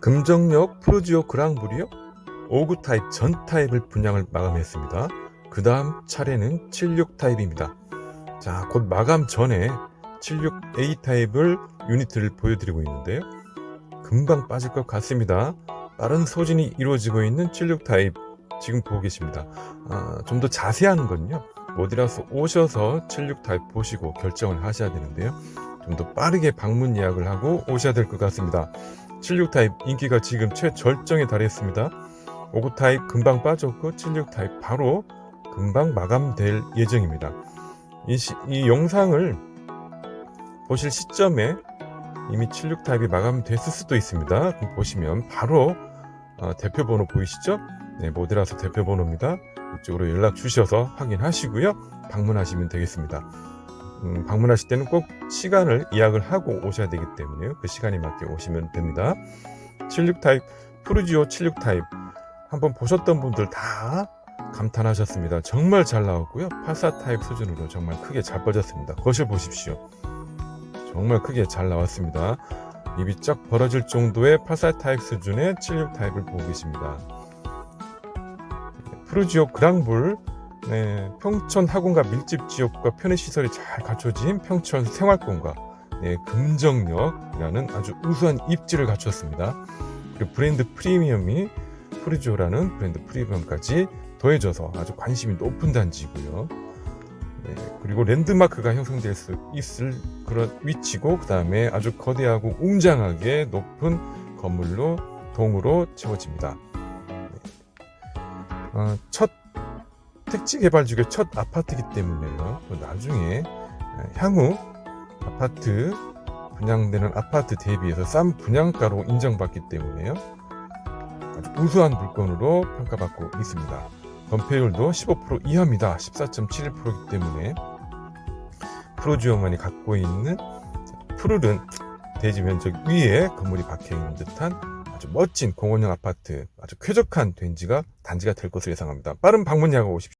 금정역 프로지오 그랑블이요 5구 타입 전 타입을 분양을 마감했습니다. 그 다음 차례는 76 타입입니다. 자, 곧 마감 전에 76A 타입을 유니트를 보여드리고 있는데요. 금방 빠질 것 같습니다. 빠른 소진이 이루어지고 있는 76 타입 지금 보고 계십니다. 아, 좀 더 자세한 건요. 모디라서 오셔서 76 타입 보시고 결정을 하셔야 되는데요. 좀 더 빠르게 방문 예약을 하고 오셔야 될 것 같습니다. 76 타입 인기가 지금 최절정에 달했습니다. 59 타입 금방 빠졌고 76 타입 바로 금방 마감될 예정입니다. 이, 시- 이 영상을 보실 시점에 이미 76 타입이 마감됐을 수도 있습니다. 보시면 바로 어, 대표 번호 보이시죠? 네, 모델라서 대표 번호입니다. 이쪽으로 연락 주셔서 확인하시고요. 방문하시면 되겠습니다. 음, 방문하실 때는 꼭 시간을 예약을 하고 오셔야 되기 때문에 그 시간에 맞게 오시면 됩니다. 76 타입, 프루지오 76 타입 한번 보셨던 분들 다 감탄하셨습니다. 정말 잘 나왔고요. 84 타입 수준으로 정말 크게 잘 빠졌습니다. 거실 보십시오. 정말 크게 잘 나왔습니다. 입이 쫙 벌어질 정도의 84 타입 수준의 76 타입을 보고 계십니다. 프루지오 그랑불 네, 평촌 학원과 밀집 지역과 편의시설이 잘 갖춰진 평촌 생활권과 네, 금정역이라는 아주 우수한 입지를 갖췄습니다. 그리고 브랜드 프리미엄이 프루지오라는 브랜드 프리미엄까지 더해져서 아주 관심이 높은 단지이고요. 네, 그리고 랜드마크가 형성될 수 있을 그런 위치고 그 다음에 아주 거대하고 웅장하게 높은 건물로 동으로 채워집니다. 네. 어, 첫 중에 첫 아파트이기 때문에요. 또 나중에 에, 향후 아파트 분양되는 아파트 대비해서 싼 분양가로 인정받기 때문에요. 아주 우수한 물건으로 평가받고 있습니다. 건폐율도 15% 이하입니다. 14.71%이기 때문에 프로지오만이 갖고 있는 푸르른 대지 면적 위에 건물이 박혀 있는 듯한 아주 멋진 공원형 아파트, 아주 쾌적한 된지가 단지가 될 것으로 예상합니다. 빠른 방문 예약하고 오십시오.